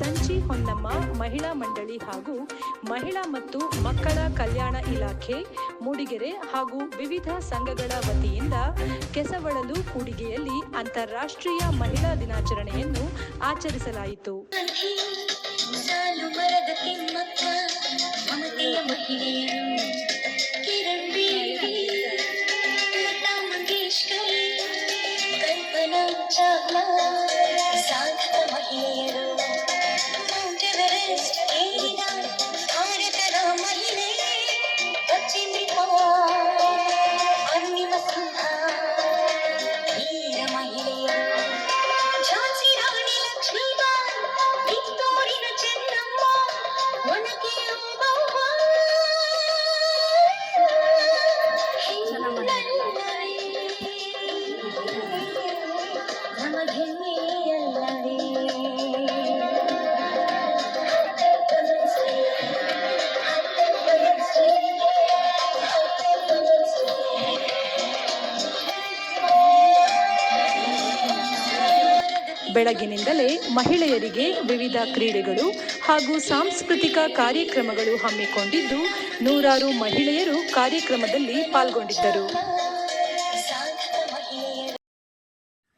ಸಂಚಿ ಹೊನ್ನಮ್ಮ ಮಹಿಳಾ ಮಂಡಳಿ ಹಾಗೂ ಮಹಿಳಾ ಮತ್ತು ಮಕ್ಕಳ ಕಲ್ಯಾಣ ಇಲಾಖೆ, ಮೂಡಿಗೆರೆ ಹಾಗೂ ವಿವಿಧ ಸಂಘಗಳ ವತಿಯಿಂದ ಕೆಸವಳಲು ಕೂಡಿಗೆಯಲ್ಲಿ ಅಂತಾರಾಷ್ಟ್ರೀಯ ಮಹಿಳಾ ದಿನಾಚರಣೆಯನ್ನು ಆಚರಿಸಲಾಯಿತು. ಸಾಲು ಬೆಳಗಿನಿಂದಲೇ ಮಹಿಳೆಯರಿಗೆ ವಿವಿಧ ಕ್ರೀಡೆಗಳು ಹಾಗೂ ಸಾಂಸ್ಕೃತಿಕ ಕಾರ್ಯಕ್ರಮಗಳು ಹಮ್ಮಿಕೊಂಡಿದ್ದು ನೂರಾರು ಮಹಿಳೆಯರು ಕಾರ್ಯಕ್ರಮದಲ್ಲಿ ಪಾಲ್ಗೊಂಡಿದ್ದರು.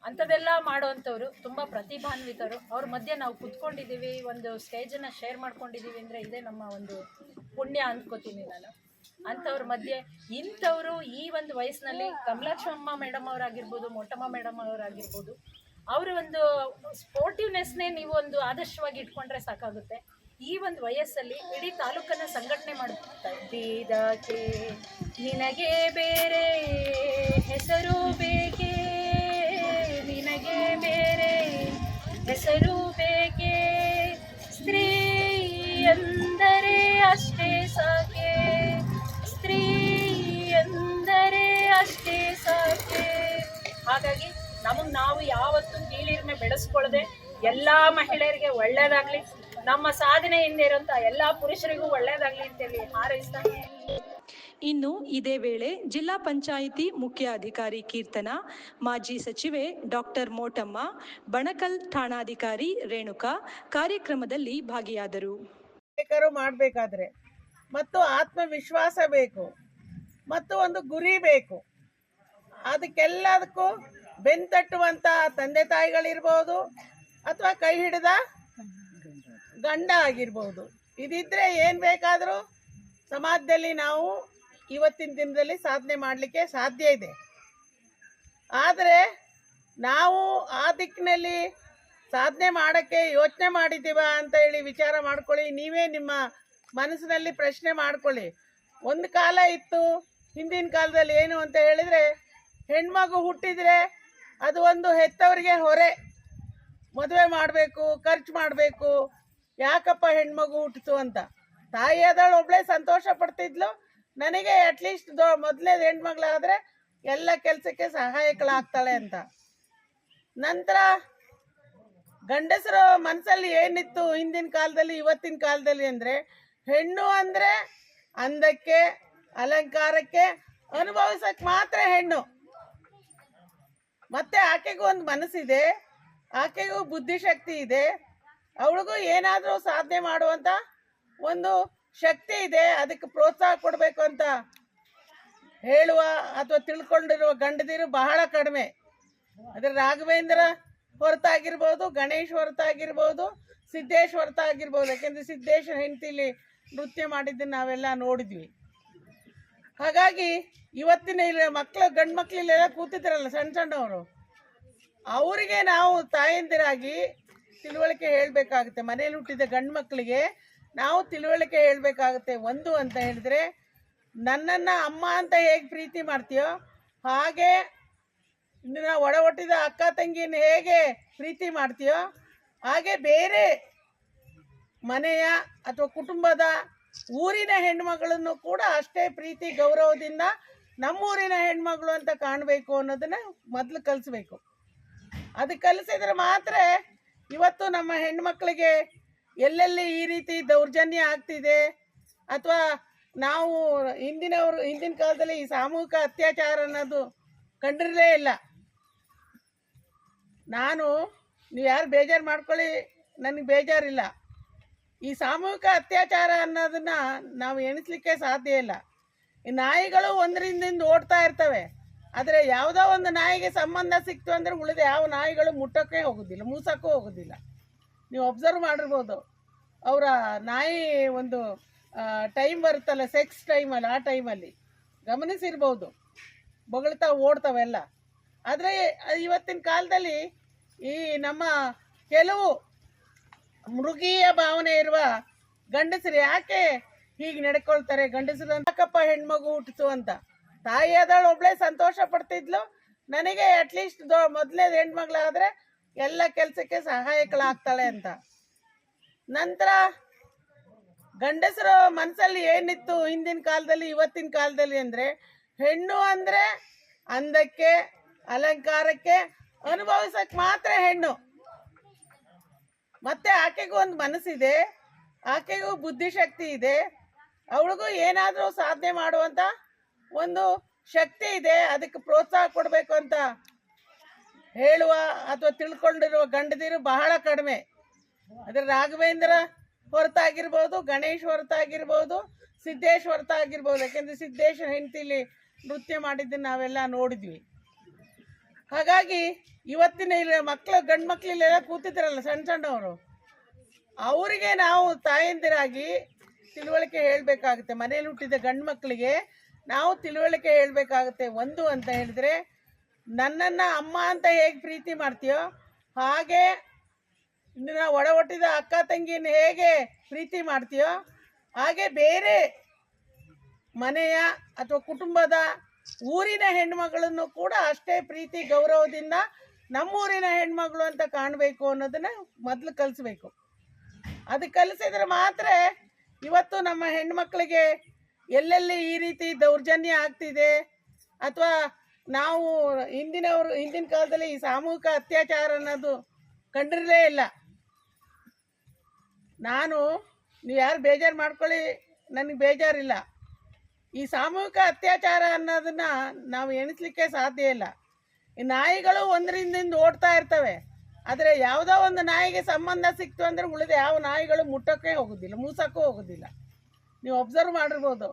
ಅಂಥದೆಲ್ಲ ಮಾಡುವಂಥವ್ರು ತುಂಬ ಪ್ರತಿಭಾನ್ವಿತರು. ಅವ್ರ ಮಧ್ಯೆ ನಾವು ಕುತ್ಕೊಂಡಿದ್ದೀವಿ, ಒಂದು ಸ್ಟೇಜನ್ನು ಶೇರ್ ಮಾಡ್ಕೊಂಡಿದ್ದೀವಿ ಅಂದರೆ ಇದೇ ನಮ್ಮ ಒಂದು ಪುಣ್ಯ ಅಂದ್ಕೋತೀನಿ ನಾನು. ಅಂಥವ್ರ ಮಧ್ಯೆ ಇಂಥವರು ಈ ಒಂದು ವಯಸ್ಸಿನಲ್ಲಿ ಕಮಲಾಕ್ಷಮ್ಮ ಮೇಡಮ್ ಅವರಾಗಿರ್ಬೋದು ಮೊಟ್ಟಮ್ಮ ಮೇಡಮ್ ಅವರಾಗಿರ್ಬೋದು ಅವರ ಒಂದು ಸ್ಪೋರ್ಟಿವ್ನೆಸ್ನೇ ನೀವು ಒಂದು ಆದರ್ಶವಾಗಿ ಇಟ್ಕೊಂಡ್ರೆ ಸಾಕಾಗುತ್ತೆ. ಈ ಒಂದು ವಯಸ್ಸಲ್ಲಿ ಇಡೀ ತಾಲೂಕನ್ನು ಸಂಘಟನೆ ಬೀದಕ್ಕೆ ನಿನಗೆ ಬೇರೆ ಹೆಸರು ಬೇಕೇ? ನಿನಗೆ ಬೇರೆ ಹೆಸರು ಬೇಕೇ? ಸ್ತ್ರೀ ಎಂದರೆ ಅಷ್ಟೇ ಸಾಕೆ? ಸ್ತ್ರೀ ಎಂದರೆ ಅಷ್ಟೇ ಸಾಕೆ? ಹಾಗಾಗಿ ನಮಗೆ ನಾವು ಯಾವತ್ತೂ ಕೀಳಿರಿಮೆ ಬೆಳೆಸ್ಕೊಳ್ಳದೆ ಎಲ್ಲ ಮಹಿಳೆಯರಿಗೆ ಒಳ್ಳೇದಾಗ್ಲಿ ನಮ್ಮ ಸಾಧನೆ ಹಿಂದೆ ಇರುವಂತ ಎಲ್ಲಾ ಪುರುಷರಿಗೂ ಒಳ್ಳೇದಾಗ್ಲಿ ಅಂತೇಳಿ ಹಾರೈಸ್ತಾ ಇನ್ನು ಇದೇ ವೇಳೆ ಜಿಲ್ಲಾ ಪಂಚಾಯಿತಿ ಮುಖ್ಯ ಅಧಿಕಾರಿ ಕೀರ್ತನ ಮಾಜಿ ಸಚಿವೆ ಡಾಕ್ಟರ್ ಮೋಟಮ್ಮ ಬಣಕಲ್ ಠಾಣಾಧಿಕಾರಿ ರೇಣುಕಾ ಕಾರ್ಯಕ್ರಮದಲ್ಲಿ ಭಾಗಿಯಾದರು. ಬೇಕಾದ್ರೂ ಮಾಡಬೇಕಾದ್ರೆ. ಮತ್ತು ಆತ್ಮವಿಶ್ವಾಸ ಬೇಕು. ಮತ್ತು ಒಂದು ಗುರಿ ಬೇಕು. ಅದಕ್ಕೆಲ್ಲದಕ್ಕೂ ಬೆನ್ತಟ್ಟುವಂಥ ತಂದೆ ತಾಯಿಗಳಿರ್ಬೋದು ಅಥವಾ ಕೈ ಹಿಡಿದ ಗಂಡ ಆಗಿರ್ಬೋದು. ಇದಿದ್ರೆ ಏನು ಬೇಕಾದರೂ ಸಮಾಜದಲ್ಲಿ ನಾವು ಇವತ್ತಿನ ದಿನದಲ್ಲಿ ಸಾಧನೆ ಮಾಡಲಿಕ್ಕೆ ಸಾಧ್ಯ ಇದೆ. ಆದರೆ ನಾವು ಆ ದಿಕ್ಕಿನಲ್ಲಿ ಸಾಧನೆ ಮಾಡೋಕ್ಕೆ ಯೋಚನೆ ಮಾಡಿದ್ದೀವ ಅಂತ ಹೇಳಿ ವಿಚಾರ ಮಾಡ್ಕೊಳ್ಳಿ. ನೀವೇ ನಿಮ್ಮ ಮನಸ್ಸಿನಲ್ಲಿ ಪ್ರಶ್ನೆ ಮಾಡ್ಕೊಳ್ಳಿ. ಒಂದು ಕಾಲ ಇತ್ತು, ಹಿಂದಿನ ಕಾಲದಲ್ಲಿ ಏನು ಅಂತ ಹೇಳಿದರೆ, ಹೆಣ್ಮಗು ಹುಟ್ಟಿದರೆ ಅದು ಒಂದು ಹೆತ್ತವರಿಗೆ ಹೊರೆ. ಮದುವೆ ಮಾಡಬೇಕು, ಖರ್ಚು ಮಾಡಬೇಕು. ಯಾಕಪ್ಪ ಹೆಣ್ಮಗು ಹುಟ್ಟಿತು ಅಂತ. ತಾಯಿ ಆದಳು ಒಬ್ಳೆ ಸಂತೋಷ ಪಡ್ತಿದ್ಲು. ನನಗೆ ಅಟ್ಲೀಸ್ಟ್ ದೊ ಮೊದಲನೇ ಹೆಣ್ಮಗಳಾದರೆ ಎಲ್ಲ ಕೆಲಸಕ್ಕೆ ಸಹಾಯಕಳಾಗ್ತಾಳೆ ಅಂತ. ನಂತರ ಗಂಡಸರು ಮನಸ್ಸಲ್ಲಿ ಏನಿತ್ತು ಹಿಂದಿನ ಕಾಲದಲ್ಲಿ, ಇವತ್ತಿನ ಕಾಲದಲ್ಲಿ ಅಂದರೆ ಹೆಣ್ಣು ಅಂದರೆ ಅಂದಕ್ಕೆ, ಅಲಂಕಾರಕ್ಕೆ ಅನುಭವಿಸಕ್ಕೆ ಮಾತ್ರ ಹೆಣ್ಣು. ಮತ್ತೆ ಆಕೆಗೂ ಒಂದು ಮನಸ್ಸಿದೆ, ಆಕೆಗೂ ಬುದ್ಧಿಶಕ್ತಿ ಇದೆ, ಅವಳಿಗೂ ಏನಾದರೂ ಸಾಧನೆ ಮಾಡುವಂಥ ಒಂದು ಶಕ್ತಿ ಇದೆ, ಅದಕ್ಕೆ ಪ್ರೋತ್ಸಾಹ ಕೊಡಬೇಕು ಅಂತ ಹೇಳುವ ಅಥವಾ ತಿಳ್ಕೊಂಡಿರುವ ಗಂಡದಿರು ಬಹಳ ಕಡಿಮೆ. ಅದ್ರ ರಾಘವೇಂದ್ರ ಹೊರತಾಗಿರ್ಬೋದು, ಗಣೇಶ್ ಹೊರತಾಗಿರ್ಬೋದು, ಸಿದ್ದೇಶ್ ಹೊರತಾಗಿರ್ಬೋದು, ಯಾಕೆಂದರೆ ಸಿದ್ದೇಶ್ ಹೆಂಡತಿಲಿ ನೃತ್ಯ ಮಾಡಿದ್ದನ್ನು ನಾವೆಲ್ಲ ನೋಡಿದ್ವಿ. ಹಾಗಾಗಿ ಇವತ್ತಿನ ಇಲ್ಲಿ ಮಕ್ಕಳು ಗಂಡು ಮಕ್ಕಳಿಲ್ಲೆಲ್ಲ ಕೂತಿದ್ರಲ್ಲ ಸಣ್ಣ ಸಣ್ಣವರು. ಅವರಿಗೆ ನಾವು ತಾಯಂದಿರಾಗಿ ತಿಳುವಳಿಕೆ ಹೇಳಬೇಕಾಗುತ್ತೆ. ಮನೇಲಿ ಹುಟ್ಟಿದ ಗಂಡು ಮಕ್ಕಳಿಗೆ ನಾವು ತಿಳುವಳಿಕೆ ಹೇಳಬೇಕಾಗುತ್ತೆ. ಒಂದು ಅಂತ ಹೇಳಿದ್ರೆ, ನನ್ನನ್ನು ಅಮ್ಮ ಅಂತ ಹೇಗೆ ಪ್ರೀತಿ ಮಾಡ್ತೀಯೋ, ಹಾಗೆ ನಿನ್ನ ಒಡ ಹುಟ್ಟಿದ ಅಕ್ಕ ತಂಗಿನ ಹೇಗೆ ಪ್ರೀತಿ ಮಾಡ್ತೀಯೋ, ಹಾಗೆ ಬೇರೆ ಮನೆಯ ಅಥವಾ ಕುಟುಂಬದ ಊರಿನ ಹೆಣ್ಮಗಳನ್ನು ಕೂಡ ಅಷ್ಟೇ ಪ್ರೀತಿ, ಗೌರವದಿಂದ ನಮ್ಮೂರಿನ ಹೆಣ್ಮಗಳು ಅಂತ ಕಾಣಬೇಕು ಅನ್ನೋದನ್ನ ಮೊದಲು ಕಲಿಸ್ಬೇಕು. ಅದು ಕಲಿಸಿದ್ರೆ ಮಾತ್ರ ಇವತ್ತು ನಮ್ಮ ಹೆಣ್ಮಕ್ಳಿಗೆ ಎಲ್ಲೆಲ್ಲಿ ಈ ರೀತಿ ದೌರ್ಜನ್ಯ ಆಗ್ತಿದೆ ಅಥವಾ ನಾವು ಹಿಂದಿನವರು, ಹಿಂದಿನ ಕಾಲದಲ್ಲಿ ಈ ಸಾಮೂಹಿಕ ಅತ್ಯಾಚಾರ ಅನ್ನೋದು ಕಂಡಿರಲೇ ಇಲ್ಲ. ನಾನು, ನೀವು ಯಾರು ಬೇಜಾರು ಮಾಡ್ಕೊಳ್ಳಿ, ನನಗೆ ಬೇಜಾರಿಲ್ಲ. ಈ ಸಾಮೂಹಿಕ ಅತ್ಯಾಚಾರ ಅನ್ನೋದನ್ನ ನಾವು ಎಣಿಸ್ಲಿಕ್ಕೆ ಸಾಧ್ಯ ಇಲ್ಲ. ಈ ನಾಯಿಗಳು ಒಂದರಿಂದ ಓಡ್ತಾ ಇರ್ತವೆ. ಆದರೆ ಯಾವುದೋ ಒಂದು ನಾಯಿಗೆ ಸಂಬಂಧ ಸಿಕ್ತು ಅಂದರೆ ಉಳಿದ ಯಾವ ನಾಯಿಗಳು ಮುಟ್ಟೋಕ್ಕೆ ಹೋಗೋದಿಲ್ಲ ಮೂಸಕ್ಕೂ ಹೋಗೋದಿಲ್ಲ. ನೀವು ಅಬ್ಸರ್ವ್ ಮಾಡಿರ್ಬೋದು. ಅವರ ನಾಯಿ ಒಂದು ಟೈಮ್ ಬರುತ್ತಲ್ಲ ಸೆಕ್ಸ್ ಟೈಮಲ್ಲಿ ಆ ಟೈಮಲ್ಲಿ ಗಮನಿಸಿರ್ಬೋದು. ಬೊಗಳ್ತಾ ಓಡ್ತಾವೆಲ್ಲ ಆದರೆ ಇವತ್ತಿನ ಕಾಲದಲ್ಲಿ ಈ ನಮ್ಮ ಕೆಲವು ಮೃಗೀಯ ಭಾವನೆ ಇರುವ ಗಂಡಸರು ಯಾಕೆ ಹೀಗೆ ನಡ್ಕೊಳ್ತಾರೆ? ಗಂಡಸರು ಯಾಕಪ್ಪ ಹೆಣ್ಮಗು ಹುಟ್ಟಿತು ಅಂತ? ತಾಯಿ ಆದಳು ಒಬ್ಳೆ ಸಂತೋಷ ಪಡ್ತಿದ್ಲು. ನನಗೆ ಅಟ್ಲೀಸ್ಟ್ ದೊ ಮೊದಲನೇ ಹೆಣ್ಮಗಳಾದ್ರೆ ಎಲ್ಲ ಕೆಲಸಕ್ಕೆ ಸಹಾಯಕಳಾಗ್ತಾಳೆ ಅಂತ. ನಂತರ ಗಂಡಸರು ಮನಸ್ಸಲ್ಲಿ ಏನಿತ್ತು ಹಿಂದಿನ ಕಾಲದಲ್ಲಿ, ಇವತ್ತಿನ ಕಾಲದಲ್ಲಿ ಅಂದರೆ ಹೆಣ್ಣು ಅಂದರೆ ಅಂದಕ್ಕೆ, ಅಲಂಕಾರಕ್ಕೆ ಅನುಭವಿಸಕ್ಕೆ ಮಾತ್ರ ಹೆಣ್ಣು. ಮತ್ತೆ ಆಕೆಗೂ ಒಂದು ಮನಸ್ಸಿದೆ, ಆಕೆಗೂ ಬುದ್ಧಿಶಕ್ತಿ ಇದೆ, ಅವಳಿಗೂ ಏನಾದರೂ ಸಾಧನೆ ಮಾಡುವಂಥ ಒಂದು ಶಕ್ತಿ ಇದೆ, ಅದಕ್ಕೆ ಪ್ರೋತ್ಸಾಹ ಕೊಡಬೇಕು ಅಂತ ಹೇಳುವ ಅಥವಾ ತಿಳ್ಕೊಂಡಿರುವ ಗಂಡದಿರು ಬಹಳ ಕಡಿಮೆ. ಅದ್ರ ರಾಘವೇಂದ್ರ ಹೊರತಾಗಿರ್ಬೋದು, ಗಣೇಶ್ ಹೊರತಾಗಿರ್ಬೋದು, ಸಿದ್ದೇಶ್ ಹೊರತಾಗಿರ್ಬೋದು, ಯಾಕೆಂದರೆ ಸಿದ್ದೇಶ್ ಹೆಂಡತಿಲಿ ನೃತ್ಯ ಮಾಡಿದ್ದನ್ನು ನಾವೆಲ್ಲ ನೋಡಿದ್ವಿ. ಹಾಗಾಗಿ ಇವತ್ತಿನ ಇಲ್ಲಿ ಮಕ್ಕಳು ಗಂಡು ಮಕ್ಕಳಿಲ್ಲೆಲ್ಲ ಕೂತಿದ್ರಲ್ಲ ಸಣ್ಣ ಸಣ್ಣವರು. ಅವರಿಗೆ ನಾವು ತಾಯಂದಿರಾಗಿ ತಿಳುವಳಿಕೆ ಹೇಳಬೇಕಾಗುತ್ತೆ. ಮನೇಲಿ ಹುಟ್ಟಿದ ಗಂಡು ಮಕ್ಕಳಿಗೆ ನಾವು ತಿಳುವಳಿಕೆ ಹೇಳಬೇಕಾಗುತ್ತೆ. ಒಂದು ಅಂತ ಹೇಳಿದ್ರೆ, ನನ್ನನ್ನು ಅಮ್ಮ ಅಂತ ಹೇಗೆ ಪ್ರೀತಿ ಮಾಡ್ತೀಯೋ ಹಾಗೆ ನಿನ್ನ ಒಡ ಅಕ್ಕ ತಂಗಿನ ಹೇಗೆ ಪ್ರೀತಿ ಮಾಡ್ತೀಯೋ ಹಾಗೆ ಬೇರೆ ಮನೆಯ ಅಥವಾ ಕುಟುಂಬದ ಊರಿನ ಹೆಣ್ಮಗಳನ್ನು ಕೂಡ ಅಷ್ಟೇ ಪ್ರೀತಿ, ಗೌರವದಿಂದ ನಮ್ಮೂರಿನ ಹೆಣ್ಮಗಳು ಅಂತ ಕಾಣಬೇಕು ಅನ್ನೋದನ್ನ ಮೊದಲು ಕಲಿಸ್ಬೇಕು. ಅದು ಕಲಿಸಿದ್ರೆ ಮಾತ್ರ ಇವತ್ತು ನಮ್ಮ ಹೆಣ್ಮಕ್ಳಿಗೆ ಎಲ್ಲೆಲ್ಲಿ ಈ ರೀತಿ ದೌರ್ಜನ್ಯ ಆಗ್ತಿದೆ ಅಥವಾ ನಾವು ಹಿಂದಿನವರು, ಹಿಂದಿನ ಕಾಲದಲ್ಲಿ ಈ ಸಾಮೂಹಿಕ ಅತ್ಯಾಚಾರ ಅನ್ನೋದು ಕಂಡಿರಲೇ ಇಲ್ಲ. ನಾನು, ನೀವು ಯಾರು ಬೇಜಾರು ಮಾಡ್ಕೊಳ್ಳಿ, ನನಗೆ ಬೇಜಾರಿಲ್ಲ. ಈ ಸಾಮೂಹಿಕ ಅತ್ಯಾಚಾರ ಅನ್ನೋದನ್ನ ನಾವು ಎಣಿಸ್ಲಿಕ್ಕೆ ಸಾಧ್ಯ ಇಲ್ಲ. ಈ ನಾಯಿಗಳು ಒಂದರಿಂದ ಓಡ್ತಾ ಇರ್ತವೆ. ಆದರೆ ಯಾವುದೋ ಒಂದು ನಾಯಿಗೆ ಸಂಬಂಧ ಸಿಕ್ತು ಅಂದರೆ ಉಳಿದ ಯಾವ ನಾಯಿಗಳು ಮುಟ್ಟೋಕ್ಕೆ ಹೋಗೋದಿಲ್ಲ ಮೂಸಕ್ಕೂ ಹೋಗೋದಿಲ್ಲ. ನೀವು ಅಬ್ಸರ್ವ್ ಮಾಡಿರ್ಬೋದು.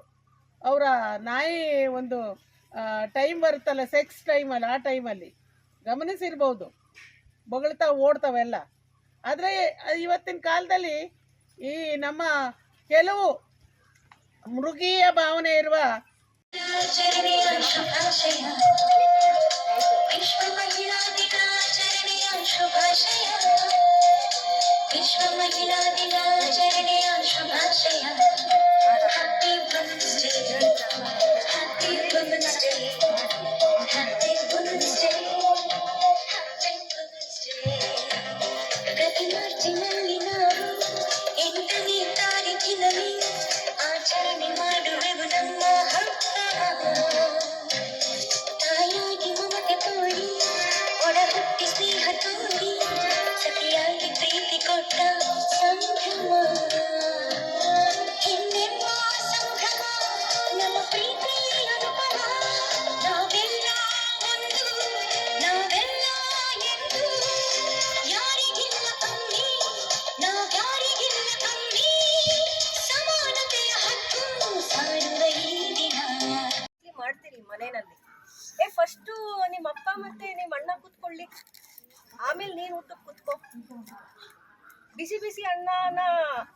ಅವರ ನಾಯಿ ಒಂದು ಟೈಮ್ ಬರುತ್ತಲ್ಲ ಸೆಕ್ಸ್ ಟೈಮಲ್ಲಿ ಆ ಟೈಮಲ್ಲಿ ಗಮನಿಸಿರ್ಬೋದು. ಬೊಗಳ್ತಾ ಓಡ್ತಾವೆಲ್ಲ ಆದರೆ ಇವತ್ತಿನ ಕಾಲದಲ್ಲಿ ಈ ನಮ್ಮ ಕೆಲವು ಮೃಗೀಯ ಭಾವನೆ ಇರುವ ದಿನಾಚರಣೆಯ ಶುಭಾಶಯ ವಿಶ್ವ ಮಹಿಳಾ ದಿನಾಚರಣೆಯ ಶುಭಾಶಯ ಊಟಕ್ಕೆ ಕುತ್ಕೋ ಬಿಸಿ ಬಿಸಿ ಅಣ್ಣನ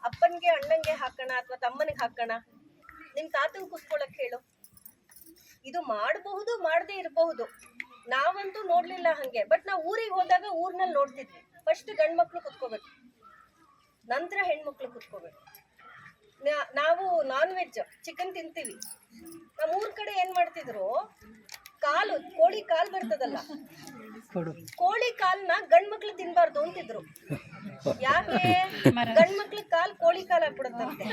ಅಪ್ಪನಿಗೆ ಅಣ್ಣಂಗೆ ಹಾಕೋಣ ಅಥವಾ ತಮ್ಮನಿಗೆ ಹಾಕೋಣ? ನಿಮ್ಮ ತಾತನ್ ಕುತ್ಕೊಳಕ್ ಹೇಳು. ಇದು ಮಾಡಬಹುದು, ಮಾಡದೇ ಇರಬಹುದು. ನಾವಂತೂ ನೋಡ್ಲಿಲ್ಲ ಹಂಗೆ. ಬಟ್ ನಾವು ಊರಿಗೆ ಹೋದಾಗ ಊರ್ನಲ್ಲಿ ನೋಡ್ತಿದ್ವಿ. ಫಸ್ಟ್ ಗಂಡು ಮಕ್ಳು ಕುತ್ಕೋಬೇಕು. ನಂತರ ಹೆಣ್ಮಕ್ಳು ಕುತ್ಕೋಬೇಕು. ನಾವು ನಾನ್ ವೆಜ್ ಚಿಕನ್ ತಿಂತೀವಿ. ನಮ್ಮ ಊರ್ ಕಡೆ ಏನ್ ಮಾಡ್ತಿದ್ರು? ಕಾಲು, ಕೋಳಿ ಕಾಲು ಬರ್ತದಲ್ಲ. ಕೋಳಿ ಕಾಲ್ನ ಗಂಡ್ ಮಕ್ಳು ತಿನ್ಬಾರ್ದು ಅಂತಿದ್ರು. ಯಾಕೆ? ಗಂಡ್ ಮಕ್ಳು ಕಾಲ್ ಕೋಳಿ ಕಾಲ್ ಆಗ್ಬಿಡುತ್ತಂತೆ.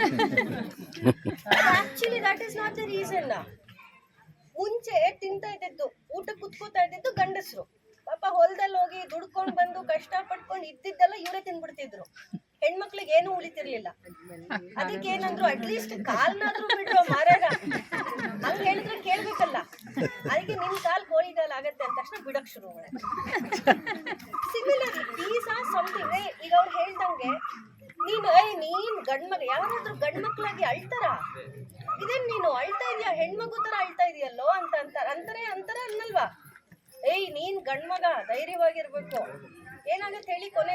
Actually that is not the reason ಮುಂಚೆ ತಿಂತಾ ಇದ್ದಿದ್ದು ಊಟ ಕುತ್ಕೋತಾ ಇದ್ದಿದ್ದು ಗಂಡಸರು. ಪಾಪ ಹೊಲದಲ್ಲಿ ಹೋಗಿ ದುಡ್ಕೊಂಡ್ ಬಂದು ಕಷ್ಟ ಪಟ್ಕೊಂಡು ಇದ್ದಿದ್ದೆಲ್ಲ ಇವರೇ ತಿನ್ಬಿಡ್ತಿದ್ರು. ಹೆಣ್ಮಕ್ಳಿಗೆ ಏನು ಉಳಿತಿರ್ಲಿಲ್ಲ. ಅದಕ್ಕೆ ಏನಂದ್ರು ಅಟ್ಲೀಸ್ಟ್ ಕಾಲ್ನಾದ್ರೂ ಬಿಡ್ರೋ ಮಾರಾಟ ಹಂಗ ಹೇಳಿದ್ರೆ ಕೇಳ್ಬೇಕಲ್ಲ. ಅದಕ್ಕೆ ನಿಮ್ ಕಾಲ್ ಕೋಳಿ ಕಾಲ್ ಆಗತ್ತೆ ಅಂದ ತಕ್ಷಣ ಬಿಡಕ್ ಶುರು ಮಾಡಿ. ದೀಸ್ ಸಮಥಿಂಗ್ ಈಗ ಅವ್ರು ಹೇಳ್ದಂಗೆ, ನೀನು, ಏ, ನೀನ್ ಗಂಡ್ ಮಗ ಯಾರಾದ್ರೂ ಗಂಡ್ ಮಕ್ಳಾಗಿ ಅಳ್ತಾರ? ಇದೇನ್ ನೀನು ಅಳ್ತಾ ಇದೀಯ? ಹೆಣ್ಮಗು ತರ ಅಳ್ತಾ ಇದೆಯಲ್ಲೋ ಅಂತ ಅಂತಾರ. ಅಂತಾರೆ ಅಂತಾರೆ ಅನ್ನಲ್ವಾ? ಏಯ್, ನೀನ್ ಗಂಡ್ ಮಗ, ಧೈರ್ಯವಾಗಿರ್ಬೇಕು. ಏನಾಗತ್ತೆ ಹೇಳಿ ಕೊನೆ.